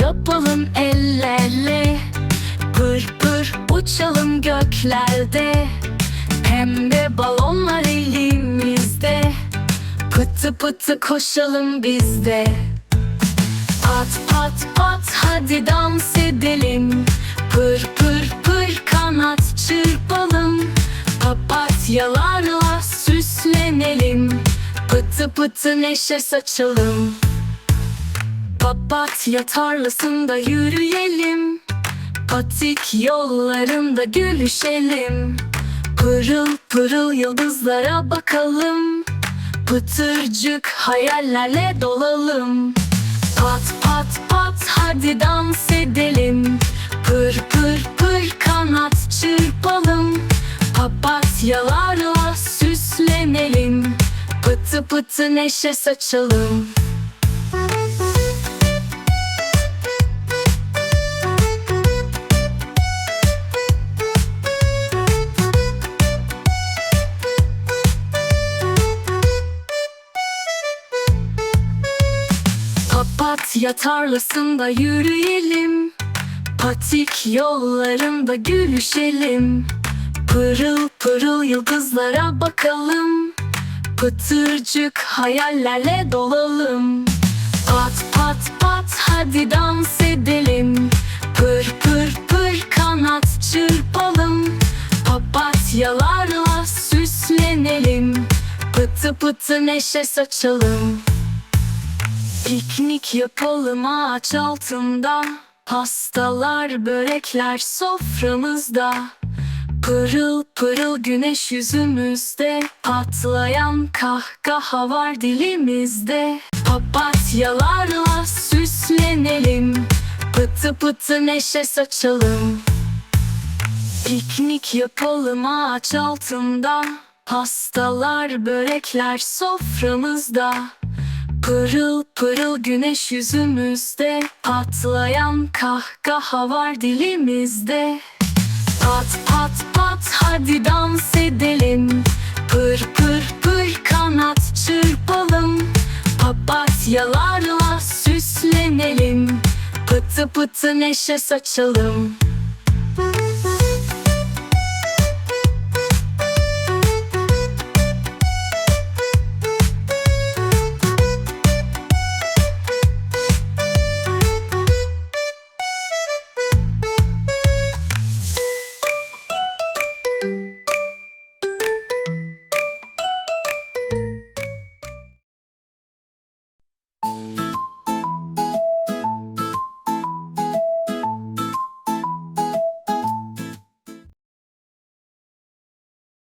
yapalım el ele. Pır pır uçalım göklerde. Pembe balonlar elimizde. Pıtı pıtı koşalım biz de. Pat pat pat hadi dans edelim. Pır pır pır kanat çırpalım. Papatyalarla süslenelim. Pıtı pıtı neşe saçalım Papatya tarlasında yürüyelim. Patik yollarında gülüşelim. Pırıl pırıl yıldızlara bakalım. Pıtırcık hayallerle dolalım. Pat pat pat hadi dans edelim. Pır pır pır kanat çırpalım. Papatyalarla süslenelim. Pıtı pıtı neşe saçalım Papatya tarlasında yürüyelim. Patik yollarında gülüşelim. Pırıl pırıl yıldızlara bakalım. Pıtırcık hayallerle dolalım. Pat pat pat hadi dans edelim. Pır pır pır kanat çırpalım. Papatyalarla süslenelim. Pıtı pıtı neşe saçalım Piknik yapalım ağaç altında. Pastalar, börekler soframızda. Pırıl pırıl güneş yüzümüzde. Patlayan kahkaha var dilimizde. Papatyalarla süslenelim. Pıtı pıtı neşe saçalım. Piknik yapalım ağaç altında. Pastalar, börekler soframızda Pırıl pırıl güneş yüzümüzde. Patlayan kahkaha var dilimizde. Pat pat pat hadi dans edelim. Pır pır pır kanat çırpalım. Papatyalarla süslenelim. Pıtı pıtı neşe saçalım